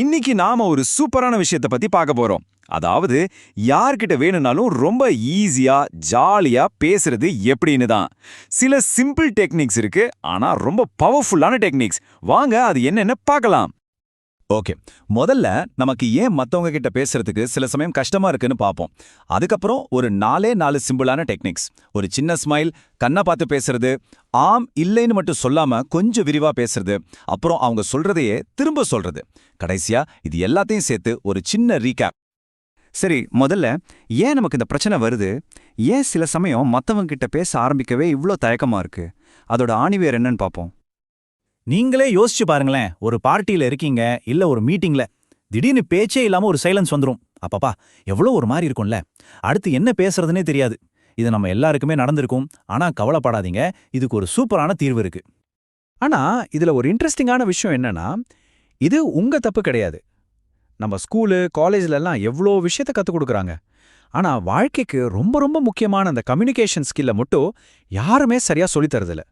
இன்னைக்கு நாம ஒரு சூப்பரான விஷயத்தை பத்தி பார்க்க போறோம். அதாவது யார்கிட்ட வேணும்னாலும் ரொம்ப ஈஸியா ஜாலியா பேசுறது எப்படின்னு தான். சில சிம்பிள் டெக்னிக்ஸ் இருக்கு ஆனா ரொம்ப பவர்ஃபுல்லான டெக்னிக்ஸ். வாங்க அது என்னென்ன பார்க்கலாம். ஓகே முதல்ல நமக்கு ஏன் மற்றவங்க கிட்ட பேசுறதுக்கு சில சமயம் கஷ்டமா இருக்குன்னு பார்ப்போம் அதுக்கப்புறம் ஒரு நாலே நாலு சிம்பிளான டெக்னிக்ஸ் ஒரு சின்ன ஸ்மைல் கண்ணை பார்த்து பேசுறது ஆம் இல்லைன்னு மட்டும் சொல்லாம கொஞ்சம் விரிவா பேசுறது அப்புறம் அவங்க சொல்றதையே திரும்ப சொல்றது. கடைசியா இது எல்லாத்தையும் சேர்த்து ஒரு சின்ன ரீகேப் சரி முதல்ல ஏன் நமக்கு இந்த பிரச்சனை வருது? ஏன் சில சமயம் மற்றவங்க கிட்ட பேச ஆரம்பிக்கவே இவ்ளோ தயக்கமா இருக்கு? அதோட ஆணிவேர் என்னன்னு பார்ப்போம் நீங்களே யோசிச்சு பாருங்களேன் ஒரு பார்ட்டியில இருக்கீங்க இல்ல ஒரு மீட்டிங்ல திடீர்னு பேச்சே இல்லாம ஒரு சைலன்ஸ் வந்துரும். அப்பப்பா எவ்வளோ ஒரு மாதிரி இருக்கும்ல. அடுத்து என்ன பேசுறதுனே தெரியாது. இது நம்ம எல்லாருக்குமே நடந்திருக்கும். ஆனா கவலைப்படாதீங்க. இதுக்கு ஒரு சூப்பரான தீர்வு இருக்கு. ஆனா இதுல ஒரு இன்ட்ரெஸ்டிங்கான விஷயம் என்னன்னா இது உங்க தப்பு கிடையாது. நம்ம ஸ்கூலு காலேஜ்ல எல்லாம் எவ்வளோ விஷயத்த கத்துக் கொடுக்குறாங்க. ஆனா வாழ்க்கைக்கு ரொம்ப ரொம்ப முக்கியமான அந்த கம்யூனிகேஷன் ஸ்கில்ல மட்டும் யாருமே சரியா சொல்லித்தரதில்ல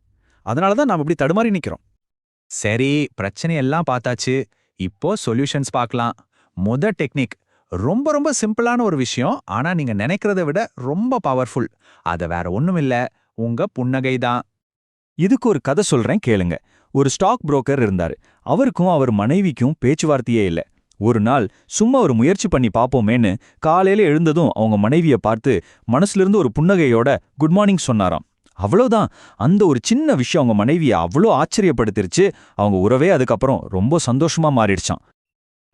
அதனால தான் நாம் இப்படி தடுமாறி நிக்கிறோம். சரி பிரச்சனையெல்லாம் பார்த்தாச்சு. இப்போ சொல்யூஷன்ஸ் பார்க்கலாம். முத டெக்னிக் ரொம்ப ரொம்ப சிம்பிளான ஒரு விஷயம். ஆனா நீங்க நினைக்கிறத விட ரொம்ப பவர்ஃபுல் அத வேற ஒண்ணுமில்ல. உங்க புன்னகை தான். இதுக்கு ஒரு கதை சொல்றேன் கேளுங்க. ஒரு ஸ்டாக் புரோக்கர் இருந்தாரு. அவருக்கும் அவர் மனைவிக்கும் பேச்சுவார்த்தையே இல்ல. ஒரு நாள் சும்மா ஒரு முயற்சி பண்ணி பாப்போமேன்னு காலையில எழுந்ததும் அவங்க மனைவிய பார்த்து மனசுல இருந்து ஒரு புன்னகையோட குட் மார்னிங் சொன்னாராம். அவ்வளோதான் அந்த ஒரு சின்ன விஷயம் அவங்க மனைவிய அவ்வளோ ஆச்சரியப்படுத்திருச்சு. அவங்க உறவே அதுக்கப்புறம் ரொம்ப சந்தோஷமா மாறிடுச்சான்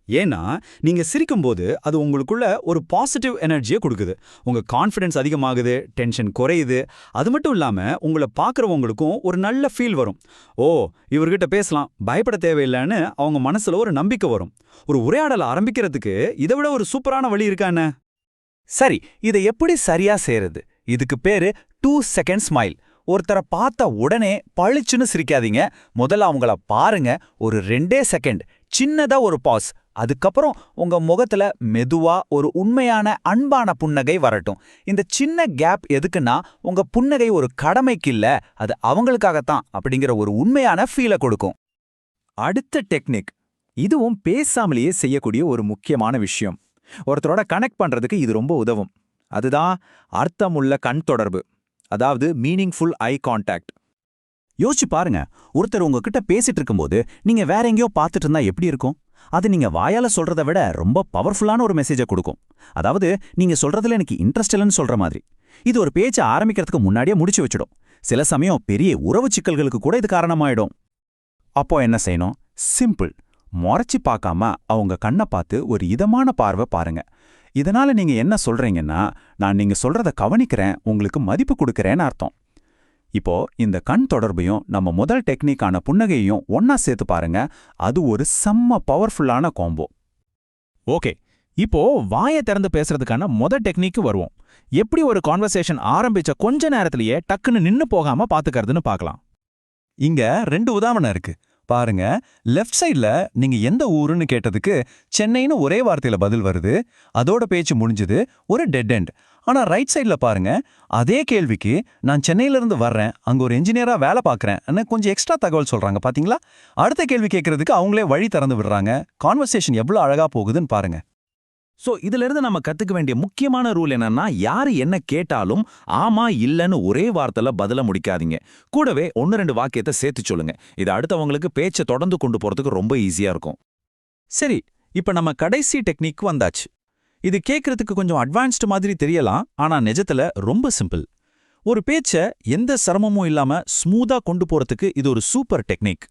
ஏன்னா நீங்க சிரிக்கும்போது அது உங்களுக்குள்ள ஒரு பாசிட்டிவ் எனர்ஜியை கொடுக்குது. உங்க கான்ஃபிடன்ஸ் அதிகமாகுது டென்ஷன் குறையுது. அது மட்டும் இல்லாம உங்களை பார்க்குறவங்களுக்கும் ஒரு நல்ல ஃபீல் வரும். ஓ இவர்கிட்ட பேசலாம் பயப்பட தேவையில்லைன்னு அவங்க மனசுல ஒரு நம்பிக்கை வரும். ஒரு உரையாடலை ஆரம்பிக்கிறதுக்கு இதை விட ஒரு சூப்பரான வழி இருக்கான சரி இதை எப்படி சரியா செய்யறது இதுக்கு பேரு டூ செகண்ட் ஸ்மைல் ஒருத்தரை பார்த்த உடனே பளிச்சுன்னு சிரிக்காதீங்க. முதல்ல அவங்கள பாருங்க. ஒரு ரெண்டே செகண்ட் சின்னதா ஒரு பாஸ் அதுக்கப்புறம் உங்க முகத்துல மெதுவா ஒரு உண்மையான அன்பான புன்னகை வரட்டும். இந்த சின்ன கேப் எதுக்குன்னா உங்க புன்னகை ஒரு கடமைக்கு இல்ல. அது அவங்களுக்காகத்தான் அப்படிங்கிற ஒரு உண்மையான ஃபீலை கொடுக்கும். அடுத்த டெக்னிக் இதுவும் பேசாமலேயே செய்யக்கூடிய ஒரு முக்கியமான விஷயம். ஒருத்தரோட கனெக்ட் பண்றதுக்கு இது ரொம்ப உதவும். அதுதான் அர்த்தமுள்ள கண் தொடர்பு அதாவது மீனிங்ஃபுல் ஐ கான்டாக்ட் யோசிச்சு பாருங்க. ஒருத்தர் உங்ககிட்ட பேசிட்டு இருக்கும்போது நீங்க வேற எங்கேயோ பார்த்துட்டு இருந்தா எப்படி இருக்கும்? அது நீங்க வாயால சொல்றதை விட ரொம்ப பவர்ஃபுல்லான ஒரு மெசேஜை கொடுக்கும். அதாவது நீங்க சொல்றதுல எனக்கு இன்ட்ரெஸ்ட் இல்லைன்னு சொல்ற மாதிரி. இது ஒரு பேச்சை ஆரம்பிக்கிறதுக்கு முன்னாடியே முடிச்சு வச்சிடும். சில சமயம் பெரிய உறவு சிக்கல்களுக்கு கூட இது காரணமாயிடும். அப்போ என்ன செய்யணும்? சிம்பிள் முறைச்சி பார்க்காம அவங்க கண்ணை பார்த்து ஒரு இதமான பார்வை பாருங்க. இதனால நீங்க என்ன சொல்றீங்கன்னா நான் நீங்க சொல்றத கவனிக்கிறேன் உங்களுக்கு மதிப்பு கொடுக்கறேன்னு அர்த்தம். இப்போ இந்த கண் தொடர்பையும் நம்ம முதல் டெக்னிக்கான புன்னகையையும் ஒன்னா சேர்த்து பாருங்க. அது ஒரு செம்ம பவர்ஃபுல்லான காம்போ. ஓகே இப்போ வாயை திறந்து பேசுறதுக்கான முத டெக்னிக்கு வருவோம். எப்படி ஒரு கான்வர்சேஷன் ஆரம்பிச்ச கொஞ்ச நேரத்திலேயே டக்குன்னு நின்னு போகாம பாத்துக்கிறதுன்னு பார்க்கலாம் இங்க ரெண்டு உதாரணம் இருக்கு. பாருங்க. லெஃப்ட் சைடுல நீங்க எந்த ஊருன்னு கேட்டதுக்கு சென்னைன்னு ஒரே வார்த்தையில பதில் வருது. அதோட பேச்சு முடிஞ்சது. ஒரு டெட் எண்ட் ஆனா ரைட் சைடுல பாருங்க. அதே கேள்விக்கு நான் சென்னையில இருந்து வர்றேன். அங்க ஒரு என்ஜினியராக வேலை பார்க்குறேன். கொஞ்சம் எக்ஸ்ட்ரா தகவல் சொல்றாங்க. பாத்தீங்களா? அடுத்த கேள்வி கேட்குறதுக்கு அவங்களே வழி திறந்து விடுறாங்க. கான்வர்சேஷன் எவ்வளோ அழகா போகுதுன்னு பாருங்க. சோ இதுல இருந்து நம்ம கத்துக்க வேண்டிய முக்கியமான ரூல் என்னன்னா யாரு என்ன கேட்டாலும் ஆமா இல்லைன்னு ஒரே வார்த்தையில பதில முடிக்காதீங்க. கூடவே ஒன்னு ரெண்டு வாக்கியத்தை சேர்த்து சொல்லுங்க. இது அடுத்தவங்களுக்கு பேச்சை தொடர்ந்து கொண்டு போறதுக்கு ரொம்ப ஈஸியா இருக்கும். சரி இப்ப நம்ம கடைசி டெக்னிக் வந்தாச்சு. இது கேட்கறதுக்கு கொஞ்சம் அட்வான்ஸ்டு மாதிரி தெரியலாம் ஆனா நிஜத்துல ரொம்ப சிம்பிள் ஒரு பேச்ச எந்த சிரமமும் இல்லாம ஸ்மூதா கொண்டு போறதுக்கு இது ஒரு சூப்பர் டெக்னிக்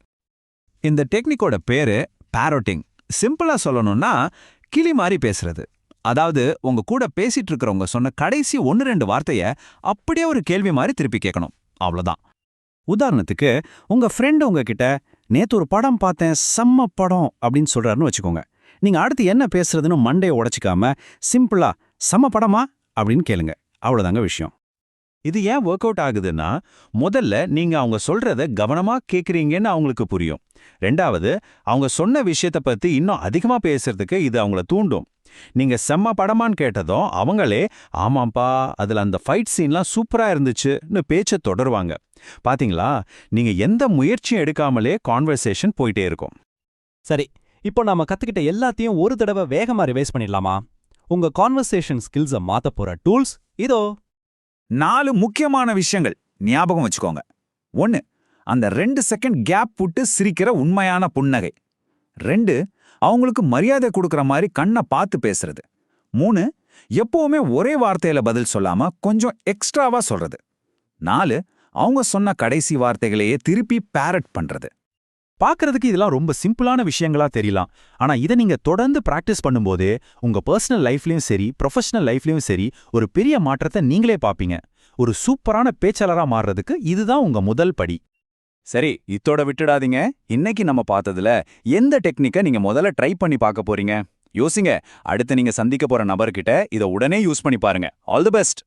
இந்த டெக்னிக்கோட பேரு பேரோட்டிங் சிம்பிளா சொல்லணும்னா கிளி மாதிரி பேசுறது. அதாவது உங்க கூட பேசிட்டு இருக்கிறவங்க சொன்ன கடைசி ஒன்னு ரெண்டு வார்த்தைய அப்படியே ஒரு கேள்வி மாதிரி திருப்பி கேட்கணும் அவ்வளோதான் உதாரணத்துக்கு உங்க ஃப்ரெண்ட் உங்ககிட்ட நேத்து ஒரு படம் பார்த்தேன் செம்ம படம் அப்படின்னு சொல்றாருன்னு வச்சுக்கோங்க. நீங்க அடுத்து என்ன பேசுறதுன்னு மண்டையை உடச்சிக்காம சிம்பிளா செம்ம படமா? அப்படின்னு கேளுங்க. அவ்வளோதாங்க விஷயம். இது ஏன் ஒர்க் அவுட் ஆகுதுன்னா முதல்ல நீங்க அவங்க சொல்றத கவனமா கேக்குறீங்கன்னு அவங்களுக்கு புரியும். ரெண்டாவது அவங்க சொன்ன விஷயத்த பத்தி இன்னும் அதிகமா பேசுறதுக்கு இது அவங்கள தூண்டும். நீங்க செம்ம படமான்னு கேட்டதும் அவங்களே ஆமாப்பா அதுல அந்த ஃபைட் சீன்லாம் சூப்பரா இருந்துச்சுன்னு பேச்சை தொடருவாங்க. பாத்தீங்களா? நீங்க எந்த முயற்சியும் எடுக்காமலே கான்வர்சேஷன் போயிட்டே இருக்கும். சரி இப்போ நாம கத்துக்கிட்ட எல்லாத்தையும் ஒரு தடவை வேகமா ரிவைஸ் பண்ணிடலாமா? உங்க கான்வர்சேஷன் ஸ்கில்ஸை மாத்த போற டூல்ஸ் இதோ. நாலு முக்கியமான விஷயங்கள் ஞாபகம் வச்சுக்கோங்க. ஒன்னு அந்த ரெண்டு செகண்ட் கேப் விட்டு சிரிக்கிற உண்மையான புன்னகை. ரெண்டு அவங்களுக்கு மரியாதை கொடுக்குற மாதிரி கண்ணை பார்த்து பேசுறது. மூணு எப்பவுமே ஒரே வார்த்தையில பதில் சொல்லாம கொஞ்சம் எக்ஸ்ட்ராவா சொல்றது. நாலு அவங்க சொன்ன கடைசி வார்த்தைகளையே திருப்பி பேரட் பண்றது. பார்க்கறதுக்கு இதெல்லாம் ரொம்ப சிம்பிளான விஷயங்களா தெரியலாம். ஆனா இதை நீங்க தொடர்ந்து பிராக்டிஸ் பண்ணும்போது உங்க பர்சனல் லைஃப்லயும் சரி ப்ரொஃபஷனல் லைஃப்லயும் சரி ஒரு பெரிய மாற்றத்தை நீங்களே பாப்பீங்க ஒரு சூப்பரான பேச்சாளரா மாறுறதுக்கு இதுதான் உங்க முதல் படி. சரி இத்தோட விட்டுடாதீங்க. இன்னைக்கு நம்ம பார்த்ததுல எந்த டெக்னிக்கை நீங்க முதல்ல ட்ரை பண்ணி பார்க்க போறீங்க? யோசிங்க. அடுத்து நீங்க சந்திக்க போற நபர்கிட்ட இதை உடனே யூஸ் பண்ணி பாருங்க. All the best